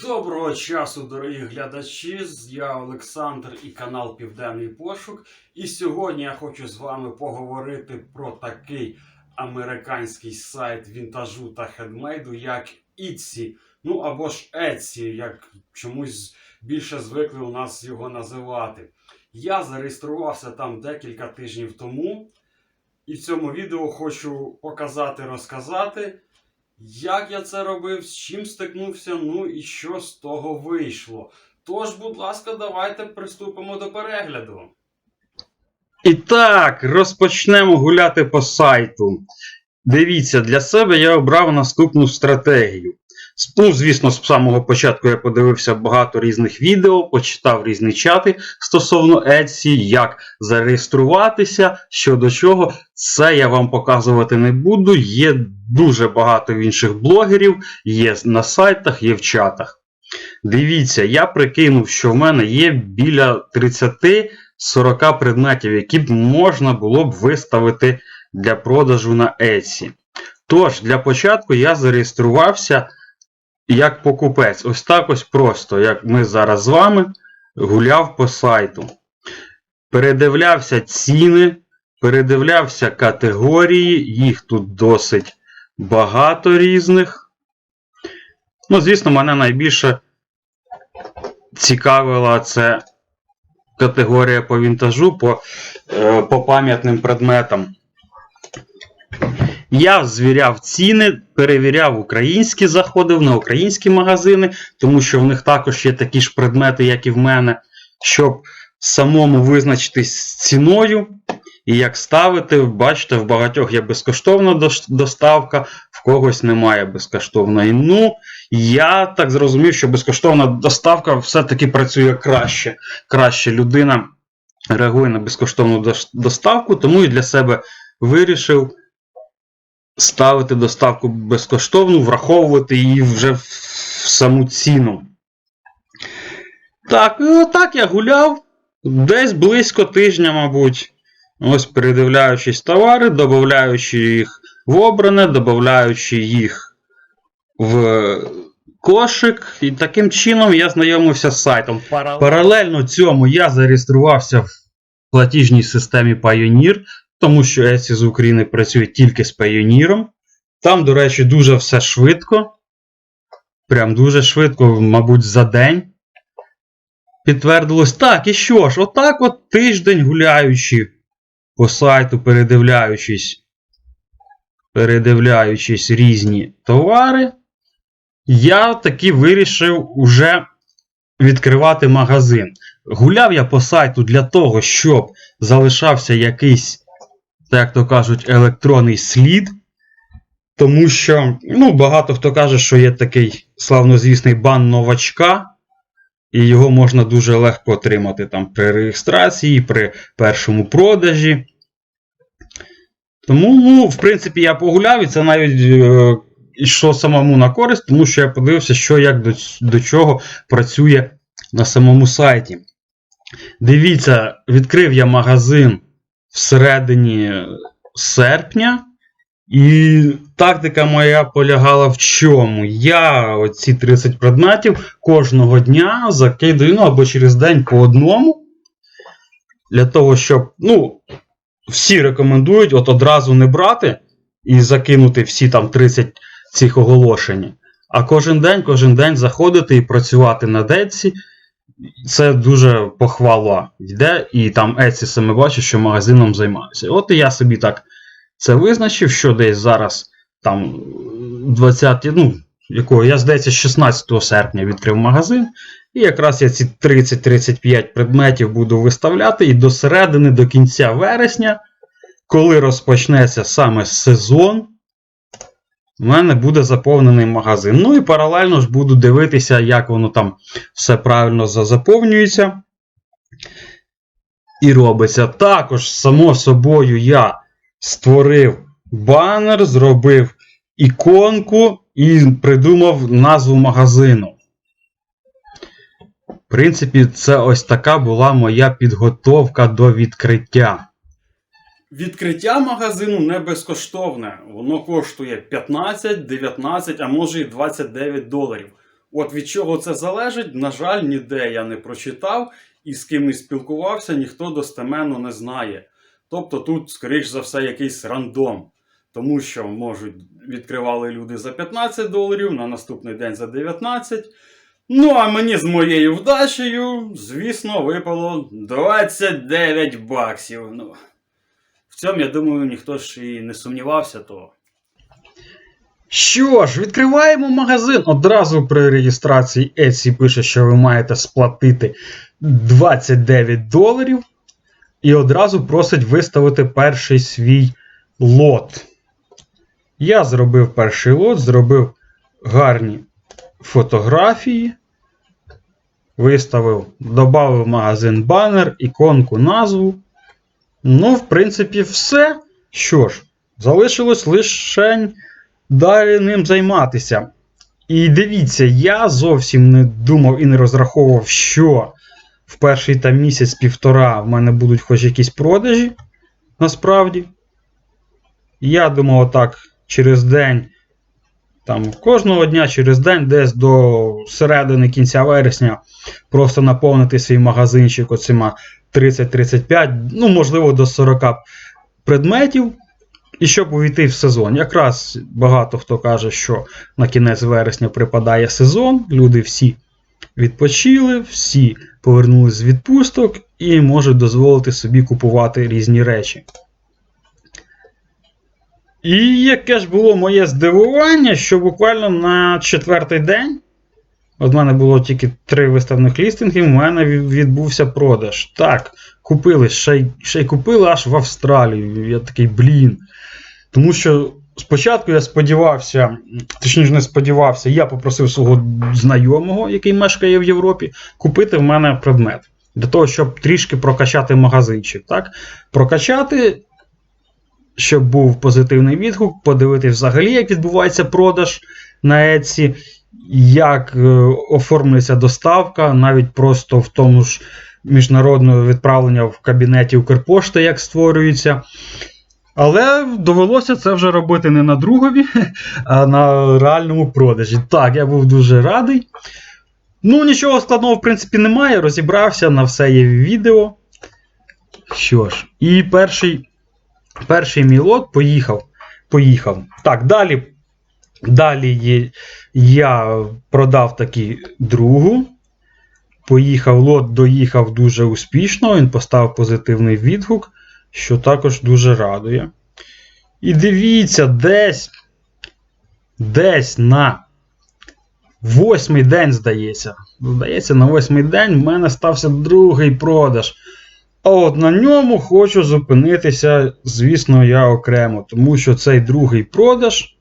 Доброго часу, дорогі глядачі! Я Олександр і канал Південний Пошук. І сьогодні я хочу з вами поговорити про такий американський сайт вінтажу та хедмейду, як Etsy. Ну або ж Etsy, як чомусь більше звикли у нас його називати. Я зареєструвався там декілька тижнів тому. І в цьому відео хочу показати, розказати, як я це робив, з чим стикнувся, ну і що з того вийшло. Тож, будь ласка, давайте приступимо до перегляду. І так, розпочнемо гуляти по сайту. Дивіться, для себе я обрав наступну стратегію. Ну, звісно, з самого початку я подивився багато різних відео, почитав різні чати стосовно Etsy, як зареєструватися, що до чого. Це я вам показувати не буду. Є дуже багато інших блогерів, є на сайтах, є в чатах. Дивіться, я прикинув, що в мене є біля 30 40 предметів, які б можна було б виставити для продажу на Etsy. Тож, для початку я зареєструвався як покупець. Ось так ось просто, як ми зараз з вами гуляв по сайту. Передивлявся ціни, передивлявся категорії, їх тут досить багато різних. Ну, звісно, мене найбільше цікавила це категорія по вінтажу, по, е, по пам'ятним предметам. Я звіряв ціни, перевіряв українські, заходив на українські магазини, тому що в них також є такі ж предмети, як і в мене, щоб самому визначитись з ціною. І як ставити, бачите, в багатьох є безкоштовна доставка, в когось немає безкоштовної. Ну, я так зрозумів, що безкоштовна доставка все-таки працює краще. Краще людина реагує на безкоштовну доставку, тому і для себе вирішив ставити доставку безкоштовну, враховувати її вже в саму ціну. Так, і отак я гуляв десь близько тижня, мабуть. Ось передивляючись товари, додаючи їх в обране, додаючи їх в кошик. І таким чином я знайомився з сайтом. Паралельно цьому я зареєструвався в платіжній системі Payoneer, тому що Etsy з України працює тільки з Payoneer. Там, до речі, дуже все швидко. Прям дуже швидко, мабуть, за день. Підтвердилось, так, і що ж, отак от тиждень гуляючи по сайту, передивляючись, передивляючись різні товари, я таки вирішив уже відкривати магазин. Гуляв я по сайту для того, щоб залишався якийсь, так то кажуть, електронний слід. Тому що ну, багато хто каже, що є такий славнозвісний бан новачка, і його можна дуже легко отримати там при реєстрації, при першому продажі. Тому, ну, в принципі, я погуляв, і це навіть е, самому на користь, тому що я подивився, що як до, до чого працює на самому сайті. Дивіться, відкрив я магазин всередині серпня. І тактика моя полягала в чому? Я оці 30 предметів кожного дня закидаю, ну або через день по одному. Для того, щоб, ну, всі рекомендують от одразу не брати і закинути всі там 30 цих оголошень. А кожен день, кожен день заходити і працювати на Etsy. Це дуже похвала йде, і там Etsy саме бачу, що магазином займаюся. От і я собі так це визначив, що десь зараз там 20, ну, якого я здається, 16 серпня відкрив магазин. І якраз я ці 30-35 предметів буду виставляти. І до середини, до кінця вересня, коли розпочнеться саме сезон, у мене буде заповнений магазин. Ну і паралельно ж буду дивитися, як воно там все правильно зазаповнюється. І робиться. Також, само собою, я створив банер, зробив іконку і придумав назву магазину. В принципі, це ось така була моя підготовка до відкриття. Відкриття магазину не безкоштовне. Воно коштує 15, 19, а може і 29 доларів. От від чого це залежить, на жаль, ніде я не прочитав і з ким не спілкувався, ніхто достеменно не знає. Тобто тут, скоріш за все, якийсь рандом. Тому що, можуть, відкривали люди за 15 доларів, на наступний день за 19. Ну, а мені з моєю вдачею, звісно, випало 29 баксів. Ну, в цьому, я думаю, ніхто ж і не сумнівався, то. Що ж, відкриваємо магазин. Одразу при реєстрації Etsy пише, що ви маєте сплатити 29 доларів. І одразу просить виставити перший свій лот. Я зробив перший лот, зробив гарні фотографії. Виставив, додав магазин банер, іконку, назву. Ну, в принципі, все. Що ж, залишилось лише далі ним займатися. І дивіться, я зовсім не думав і не розраховував, що в перший там місяць-півтора в мене будуть хоч якісь продажі. Насправді. Я думав, отак, через день, там, кожного дня через день, десь до середини кінця вересня, просто наповнити свій магазинчик оцима 30-35, ну, можливо, до 40 предметів. І щоб увійти в сезон. Якраз багато хто каже, що на кінець вересня припадає сезон, люди всі відпочили, всі повернулись з відпусток і можуть дозволити собі купувати різні речі. І яке ж було моє здивування, що буквально на четвертий день, от в мене було тільки три виставних лістинги, в мене відбувся продаж. Так, купили, ще й, ще й купили аж в Австралію. Я такий, блін. Тому що спочатку я сподівався, точніше не сподівався, я попросив свого знайомого, який мешкає в Європі, купити в мене предмет. Для того, щоб трішки прокачати магазинчик. Так? Прокачати, щоб був позитивний відгук, подивитися взагалі, як відбувається продаж на Etsy, як е, оформлюється доставка, навіть просто в тому ж міжнародного відправлення в кабінеті Укрпошти, як створюється. Але довелося це вже робити не на другові, а на реальному продажі. Так, я був дуже радий. Ну, нічого складного, в принципі, немає. Розібрався, на все є відео. Що ж, і перший, перший мій лот поїхав. Поїхав. Так, далі. Далі є, я продав таки другу. Поїхав лот, доїхав дуже успішно. Він поставив позитивний відгук що також дуже радує. І дивіться, десь десь на восьмий день, здається. Здається, на восьмий день в мене стався другий продаж. А от на ньому хочу зупинитися, звісно, я окремо, тому що цей другий продаж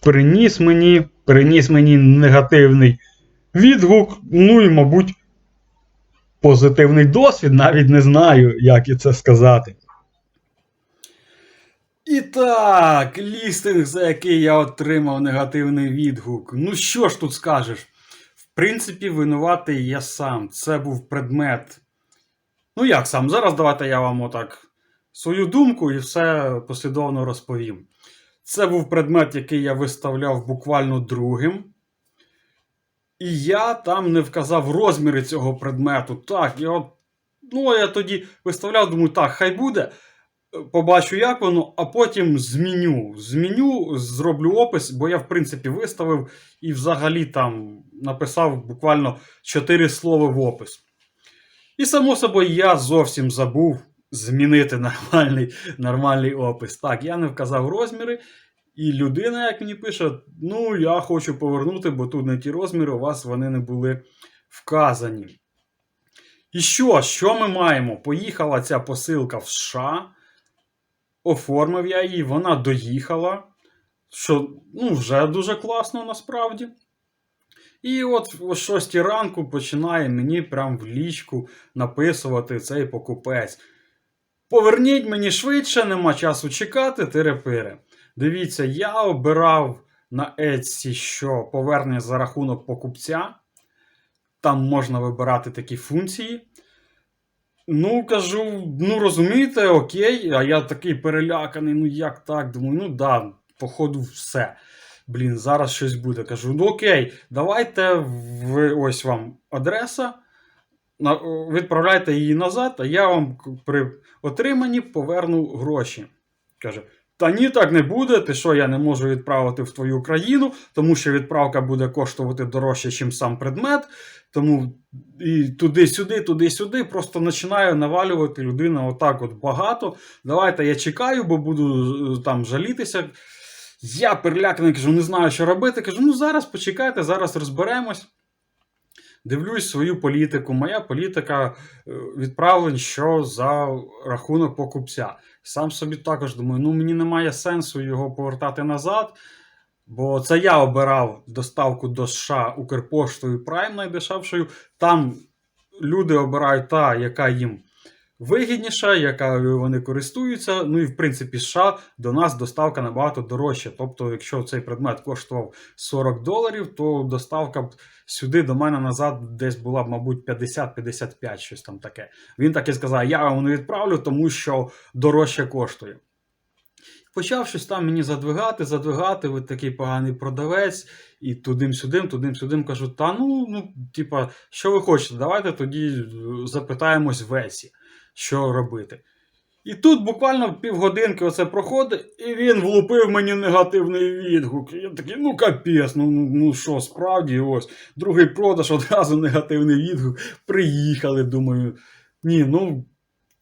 приніс мені, приніс мені негативний відгук, ну і, мабуть, позитивний досвід, навіть не знаю, як і це сказати. І так, лістинг, за який я отримав негативний відгук. Ну що ж тут скажеш? В принципі, винуватий я сам. Це був предмет. Ну як сам? Зараз давайте я вам отак свою думку і все послідовно розповім. Це був предмет, який я виставляв буквально другим. І я там не вказав розміри цього предмету. Так, я от, ну, я тоді виставляв, думаю, так, хай буде. Побачу, як воно, а потім зміню. Зміню, зроблю опис, бо я, в принципі, виставив і взагалі там написав буквально 4 слова в опис. І, само собою, я зовсім забув змінити нормальний, нормальний опис. Так, я не вказав розміри. І людина, як мені пише, ну я хочу повернути, бо тут не ті розміри, у вас вони не були вказані. І що? Що ми маємо? Поїхала ця посилка в США, оформив я її, вона доїхала, що ну, вже дуже класно насправді. І от о 6 ранку починає мені прям в лічку написувати цей покупець. Поверніть мені швидше, нема часу чекати, тире-пире. Дивіться, я обирав на Etsy, що повернення за рахунок покупця. Там можна вибирати такі функції. Ну, кажу, ну розумієте, окей, а я такий переляканий, ну як так? Думаю, ну да, походу, все. Блін, зараз щось буде. Кажу, ну окей, давайте ви ось вам адреса. Відправляйте її назад, а я вам при отриманні поверну гроші. Каже: Та ні, так не буде. Ти що, я не можу відправити в твою країну, тому що відправка буде коштувати дорожче, ніж сам предмет. Тому і туди-сюди, туди-сюди, просто починаю навалювати людина отак от багато. Давайте я чекаю, бо буду е, там жалітися. Я переляканий, кажу, не знаю, що робити. Кажу, ну зараз почекайте, зараз розберемось. Дивлюсь свою політику. Моя політика е, відправлень, що за рахунок покупця. Сам собі також думаю, ну мені немає сенсу його повертати назад. Бо це я обирав доставку до США Укрпоштою Prime найдешевшою. Там люди обирають та, яка їм вигідніша, яка вони користуються. Ну і в принципі, США до нас доставка набагато дорожча. Тобто, якщо цей предмет коштував 40 доларів, то доставка б сюди до мене назад десь була б, мабуть, 50-55, щось там таке. Він так і сказав: я вам не відправлю, тому що дорожче коштує. Почав щось там мені задвигати, задвигати, ви такий поганий продавець, і тудим-сюдим, тудим-сюдим кажу, та ну, ну, типа, що ви хочете, давайте тоді запитаємось Весі, що робити. І тут буквально півгодинки оце проходить, і він влупив мені негативний відгук. Я такий, ну капець, ну, ну, ну що, справді, ось, другий продаж, одразу негативний відгук. Приїхали, думаю, ні, ну.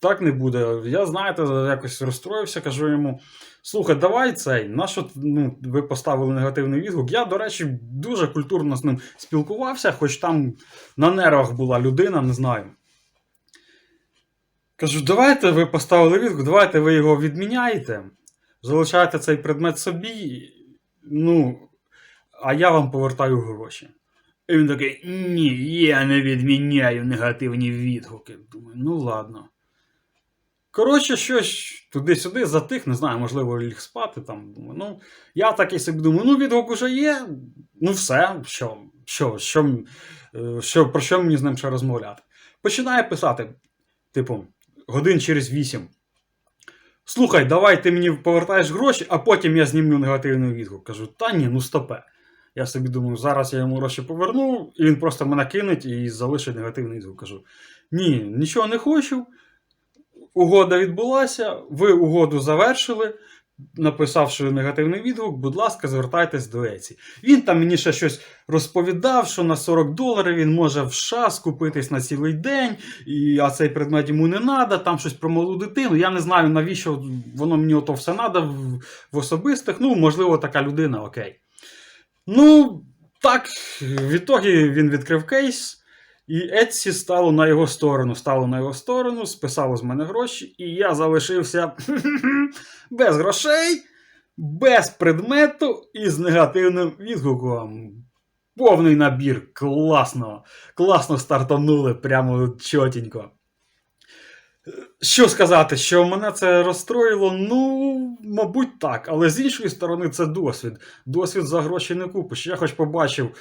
Так не буде. Я, знаєте, якось розстроївся, кажу йому: слухай, давай цей, на що ну, ви поставили негативний відгук? Я, до речі, дуже культурно з ним спілкувався, хоч там на нервах була людина, не знаю. Кажу, давайте ви поставили відгук, давайте ви його відміняєте, залишаєте цей предмет собі, ну, а я вам повертаю гроші. І він такий: ні, я не відміняю негативні відгуки. Думаю, ну ладно. Коротше, щось туди-сюди затих, не знаю, можливо, ліг спати там. Думаю, ну, я такий собі думаю, ну відгук уже є, ну все, що, що, що, е, що, про що мені з ним ще розмовляти? Починає писати, типу, годин через вісім. Слухай, давай ти мені повертаєш гроші, а потім я знімлю негативний відгук. Кажу, та ні, ну стопе. Я собі думаю, зараз я йому гроші поверну, і він просто мене кинеть і залишить негативний відгук. Кажу: ні, нічого не хочу. Угода відбулася, ви угоду завершили, написавши негативний відгук, будь ласка, звертайтесь до Еці. Він там мені ще щось розповідав, що на 40 доларів він може в США скупитись на цілий день, і, а цей предмет йому не треба, там щось про малу дитину. Я не знаю, навіщо воно мені ото все треба в, в особистих. Ну, можливо, така людина, окей. Ну, так, відтоді він відкрив кейс. І Etsy стало на його сторону, стало на його сторону, списало з мене гроші, і я залишився без грошей, без предмету і з негативним відгуком. Повний набір, класно, класно стартанули, прямо чотенько. Що сказати, що мене це розстроїло? Ну, мабуть, так. Але з іншої сторони, це досвід. Досвід за гроші не купиш. Я хоч побачив,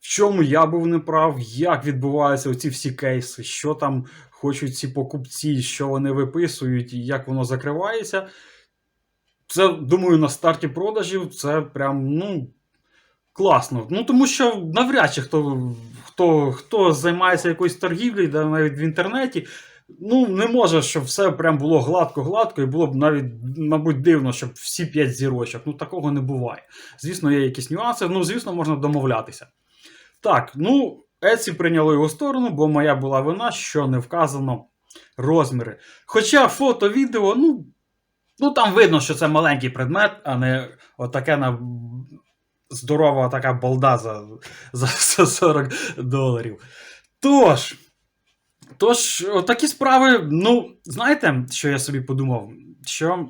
в чому я був неправ, як відбуваються оці всі кейси, що там хочуть ці покупці, що вони виписують і як воно закривається. Це, думаю, на старті продажів це прям, ну. Класно. Ну, тому що навряд чи хто, хто, хто займається якоюсь торгівлею, да, навіть в інтернеті, ну, не може, щоб все прям було гладко-гладко, і було б навіть, мабуть, дивно, щоб всі п'ять зірочок. Ну, такого не буває. Звісно, є якісь нюанси, ну, звісно, можна домовлятися. Так, ну, Etsy прийняло його сторону, бо моя була вина, що не вказано розміри. Хоча фото, відео, ну, ну там видно, що це маленький предмет, а не отаке на здорова така балда за, за 40 доларів. Тож, тож, такі справи, ну, знаєте, що я собі подумав? Що.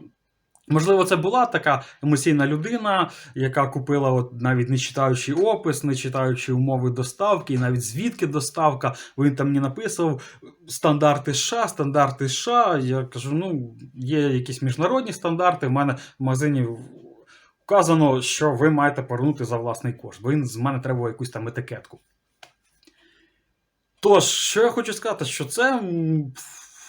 Можливо, це була така емоційна людина, яка купила, от навіть не читаючи опис, не читаючи умови доставки, і навіть звідки доставка. Він там мені написав стандарти США, стандарти США. Я кажу, ну, є якісь міжнародні стандарти. В мене в магазині вказано, що ви маєте повернути за власний кошт, бо він з мене треба якусь там етикетку. Тож, що я хочу сказати, що це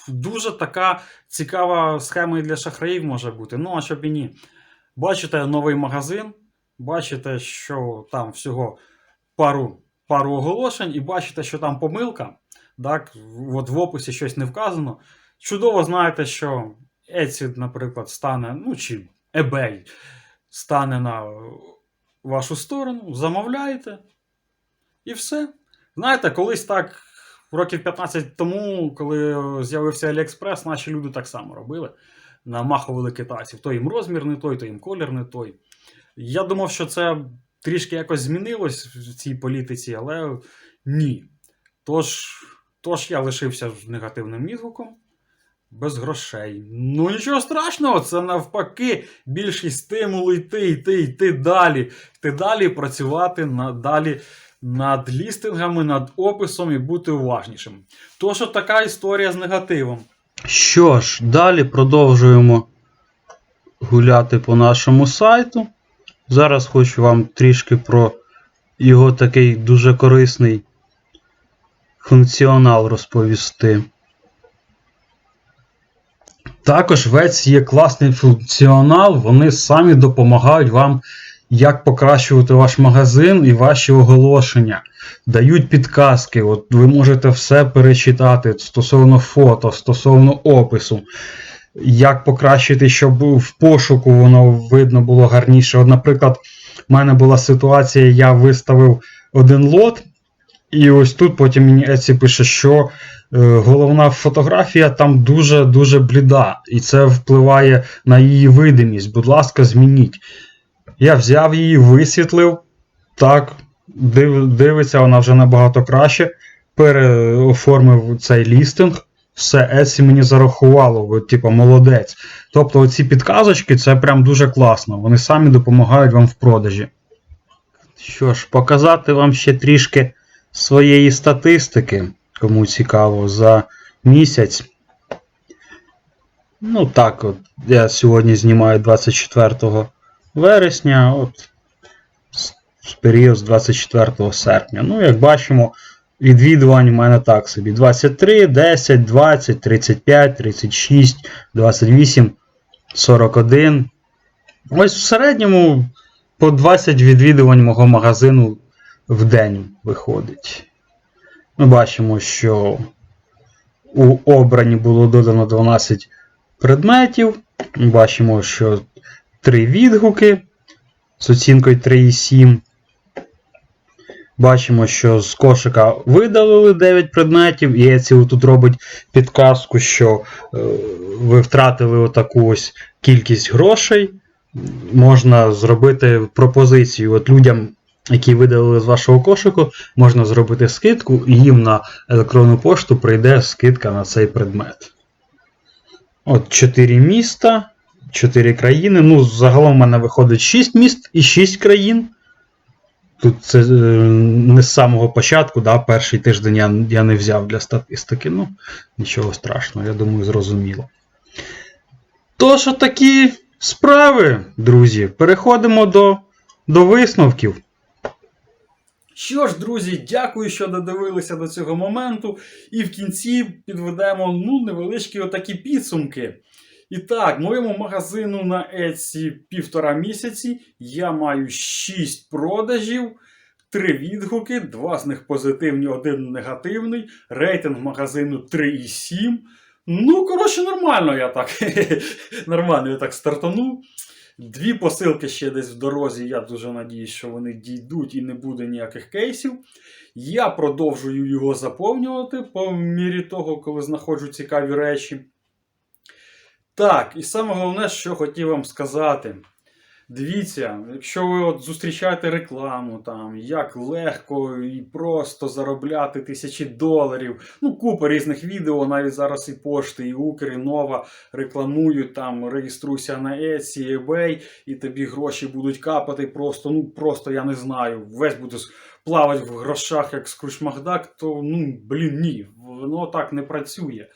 дуже така цікава схема і для шахраїв може бути. Ну, а щоб і ні. Бачите, новий магазин, бачите, що там всього пару, пару оголошень, і бачите, що там помилка. Так, от в описі щось не вказано. Чудово знаєте, що Etsy, наприклад, стане, ну чи eBay стане на вашу сторону, замовляєте, і все. Знаєте, колись так, років 15 тому, коли з'явився AliExpress, наші люди так само робили. Намахували китайців. То їм розмір не той, то їм колір не той. Я думав, що це трішки якось змінилось в цій політиці, але ні. Тож, тож я лишився з негативним відгуком. Без грошей. Ну нічого страшного, це навпаки більший стимул йти, йти, йти далі. Йти далі, працювати над, далі над лістингами, над описом і бути уважнішим. Тож от така історія з негативом. Що ж, далі продовжуємо гуляти по нашому сайту. Зараз хочу вам трішки про його такий дуже корисний функціонал розповісти. Також в Etsy є класний функціонал, вони самі допомагають вам, як покращувати ваш магазин і ваші оголошення. Дають підказки, от ви можете все перечитати стосовно фото, стосовно опису. Як покращити, щоб в пошуку воно видно було гарніше. От, наприклад, в мене була ситуація, я виставив один лот, і ось тут потім мені Etsy пише, що е, головна фотографія там дуже-дуже бліда, і це впливає на її видимість. Будь ласка, змініть. Я взяв її, висвітлив. Так, див, дивиться, вона вже набагато краще. Переоформив цей лістинг. Все, Etsy мені зарахувало, типу, молодець. Тобто, оці підказочки це прям дуже класно. Вони самі допомагають вам в продажі. Що ж, показати вам ще трішки своєї статистики, кому цікаво, за місяць. Ну так, от я сьогодні знімаю 24 вересня, от з період з 24 серпня. Ну, як бачимо, відвідувань у мене так собі: 23, 10, 20, 35, 36, 28, 41. Ось в середньому по 20 відвідувань мого магазину в день виходить. Ми бачимо, що у обрані було додано 12 предметів. Ми бачимо, що 3 відгуки з оцінкою 3,7. Бачимо, що з кошика видалили 9 предметів, і Etsy тут робить підказку, що е, ви втратили отаку ось кількість грошей. Можна зробити пропозицію от людям, які видалили з вашого кошику, можна зробити скидку, і їм на електронну пошту прийде скидка на цей предмет. От 4 міста, 4 країни. Ну, загалом в мене виходить 6 міст і 6 країн. Тут це е, не з самого початку, да, перший тиждень я, я не взяв для статистики. Ну, нічого страшного, я думаю, зрозуміло. Тож, такі справи, друзі. Переходимо до, до висновків. Що ж, друзі, дякую, що додивилися до цього моменту. І в кінці підведемо ну, невеличкі отакі підсумки. І так, моєму магазину на Etsy півтора місяці я маю 6 продажів, 3 відгуки, 2 з них позитивні, один негативний. Рейтинг магазину 3,7. Ну, коротше, нормально я так. нормально я так стартанув. Дві посилки ще десь в дорозі. Я дуже надіюсь, що вони дійдуть і не буде ніяких кейсів. Я продовжую його заповнювати по мірі того, коли знаходжу цікаві речі. Так, і саме головне, що хотів вам сказати. Дивіться, якщо ви от зустрічаєте рекламу, там, як легко і просто заробляти тисячі доларів, ну, купа різних відео, навіть зараз і пошти, і Укр, і Нова рекламують, там, реєструйся на Etsy, eBay, і тобі гроші будуть капати просто, ну, просто я не знаю, весь буде плавати в грошах, як скруч Макдак, то, ну, блін, ні, воно так не працює.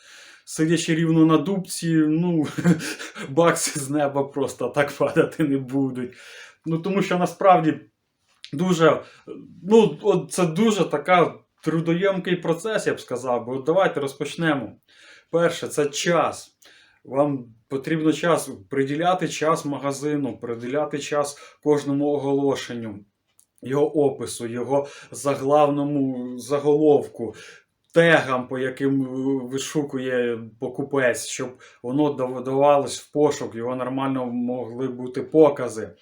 Сидячи рівно на дубці, ну, бакси з неба просто так падати не будуть. Ну, тому що насправді дуже, ну, от це дуже така трудоємкий процес, я б сказав. Бо давайте розпочнемо. Перше, це час. Вам потрібно час приділяти час магазину, приділяти час кожному оголошенню, його опису, його заглавному заголовку, тегам, по яким вишукує покупець, щоб воно дав- давалось в пошук, його нормально могли бути покази.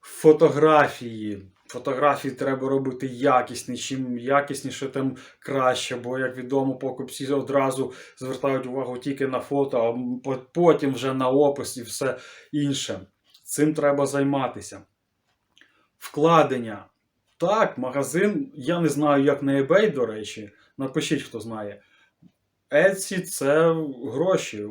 Фотографії. Фотографії треба робити якісні. Чим якісніше, тим краще. Бо, як відомо, покупці одразу звертають увагу тільки на фото, а потім вже на опис і все інше. Цим треба займатися. Вкладення. Так, магазин, я не знаю, як на eBay, до речі. Напишіть, хто знає. Etsy це гроші.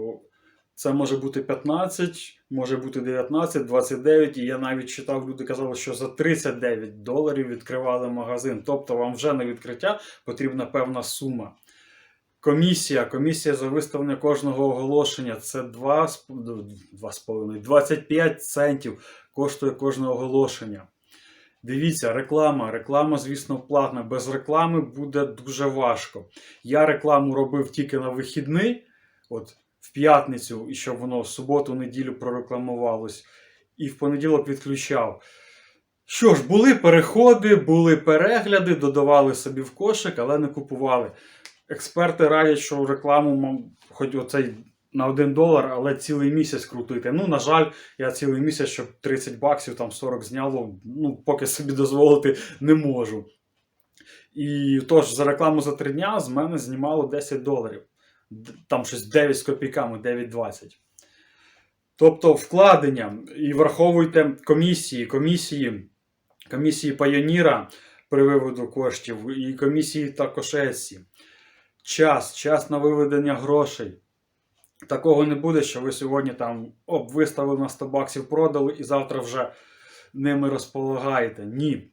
Це може бути 15, може бути 19, 29. І я навіть читав, люди казали, що за 39 доларів відкривали магазин. Тобто вам вже на відкриття потрібна певна сума. Комісія. Комісія за виставлення кожного оголошення це 2, 2,5, 25 центів коштує кожне оголошення. Дивіться, реклама. Реклама, звісно, платна. Без реклами буде дуже важко. Я рекламу робив тільки на вихідний, от в п'ятницю, і щоб воно в суботу, неділю прорекламувалось, і в понеділок відключав. Що ж, були переходи, були перегляди, додавали собі в кошик, але не купували. Експерти радять, що рекламу, хоч оцей на 1 долар, але цілий місяць крутити. Ну, на жаль, я цілий місяць, щоб 30 баксів, там 40 зняло, ну, поки собі дозволити не можу. І тож, за рекламу за 3 дня з мене знімало 10 доларів. Там щось 9 з копійками, 9,20. Тобто вкладення і враховуйте комісії, комісії, комісії Пайоніра при виводу коштів і комісії також Есі. Час, час на виведення грошей. Такого не буде, що ви сьогодні там оп, виставили на 100 баксів, продали і завтра вже ними розполагаєте. Ні.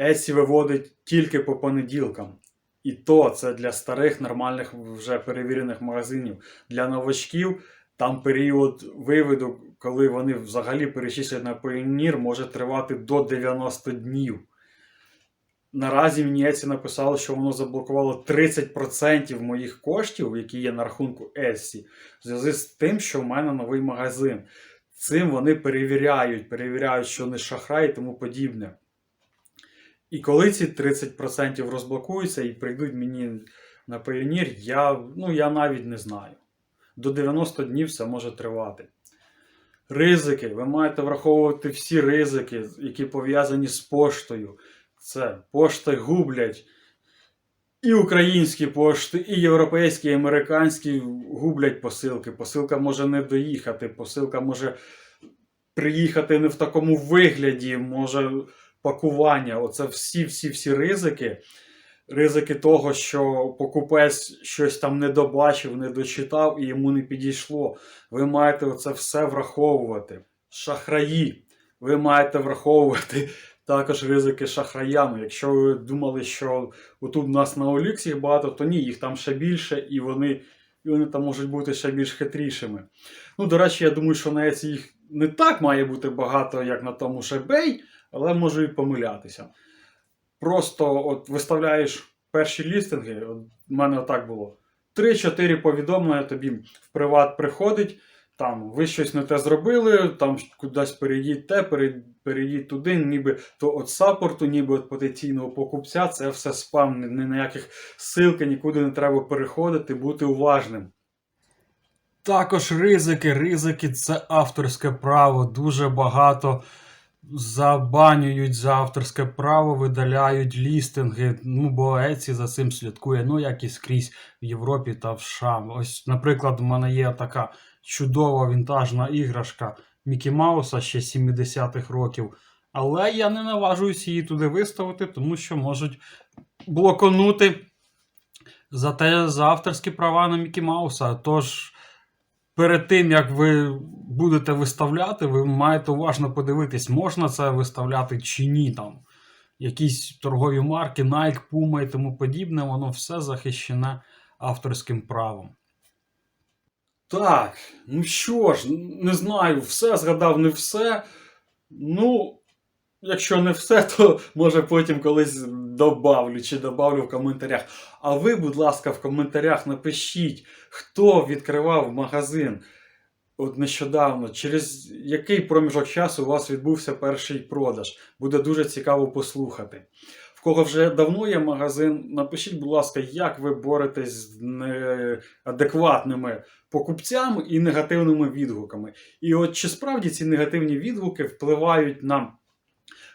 Etsy виводить тільки по понеділкам. І то це для старих, нормальних, вже перевірених магазинів. Для новачків там період виводу, коли вони взагалі перечислять на Payoneer, може тривати до 90 днів. Наразі мені Etsy написало, що воно заблокувало 30% моїх коштів, які є на рахунку Etsy, в зв'язку з тим, що в мене новий магазин. Цим вони перевіряють, перевіряють, що не шахрай і тому подібне. І коли ці 30% розблокуються і прийдуть мені на Payoneer, я, ну, я навіть не знаю. До 90 днів це може тривати. Ризики. Ви маєте враховувати всі ризики, які пов'язані з поштою. Це пошти гублять. І українські пошти, і європейські, і американські гублять посилки. Посилка може не доїхати, посилка може приїхати не в такому вигляді, може пакування. Оце всі-всі-всі ризики. Ризики того, що покупець щось там не добачив, не дочитав і йому не підійшло. Ви маєте це все враховувати. Шахраї. Ви маєте враховувати також ризики шахраями. Якщо ви думали, що отут у нас на Олікс багато, то ні, їх там ще більше, і вони, і вони там можуть бути ще більш хитрішими. Ну, до речі, я думаю, що на Etsy їх не так має бути багато, як на тому ж eBay, але можу і помилятися. Просто от виставляєш перші лістинги, от в мене отак було. 3-4 повідомлення тобі в приват приходить. Там ви щось не те зробили, там кудись перейдіть те, перейдіть туди, ніби то від саппорту, ніби від потенційного покупця. Це все спам, ні на яких ссылки, нікуди не треба переходити, бути уважним. Також ризики. Ризики це авторське право. Дуже багато забанюють за авторське право, видаляють лістинги. Ну, бо Etsy за цим слідкує, ну як і скрізь в Європі та в США. Ось, наприклад, в мене є така чудова вінтажна іграшка Мікі Мауса ще 70-х років. Але я не наважуюсь її туди виставити, тому що можуть блоконути за те за авторські права на Мікі Мауса. Тож перед тим як ви будете виставляти, ви маєте уважно подивитись, можна це виставляти чи ні. Там якісь торгові марки, Nike, Puma і тому подібне, воно все захищене авторським правом. Так, ну що ж, не знаю, все згадав, не все. Ну, Якщо не все, то може потім колись добавлю чи добавлю в коментарях. А ви, будь ласка, в коментарях напишіть, хто відкривав магазин от нещодавно, через який проміжок часу у вас відбувся перший продаж. Буде дуже цікаво послухати. Кого вже давно є магазин, напишіть, будь ласка, як ви боретесь з неадекватними покупцями і негативними відгуками. І от чи справді ці негативні відгуки впливають на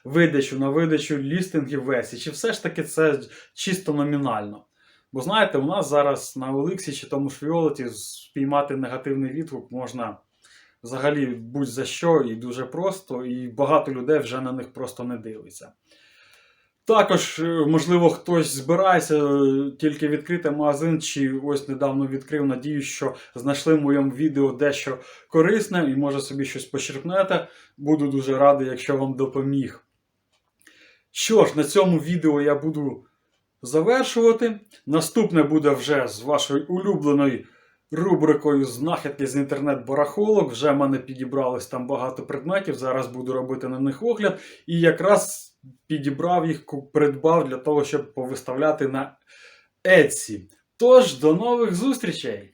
видачу, на видачу лістингів весі, чи все ж таки це чисто номінально? Бо знаєте, у нас зараз на Оликсі чи тому ж Віолеті спіймати негативний відгук можна взагалі будь-за що і дуже просто, і багато людей вже на них просто не дивиться. Також, е, можливо, хтось збирається е, тільки відкрити магазин, чи ось недавно відкрив. Надію, що знайшли в моєму відео дещо корисне і може собі щось почерпнете. Буду дуже радий, якщо вам допоміг. Що ж, на цьому відео я буду завершувати. Наступне буде вже з вашою улюбленою рубрикою знахідки з інтернет-барахолок. Вже в мене підібралось там багато предметів. Зараз буду робити на них огляд. І якраз підібрав їх, придбав для того, щоб повиставляти на Etsy. Тож, до нових зустрічей!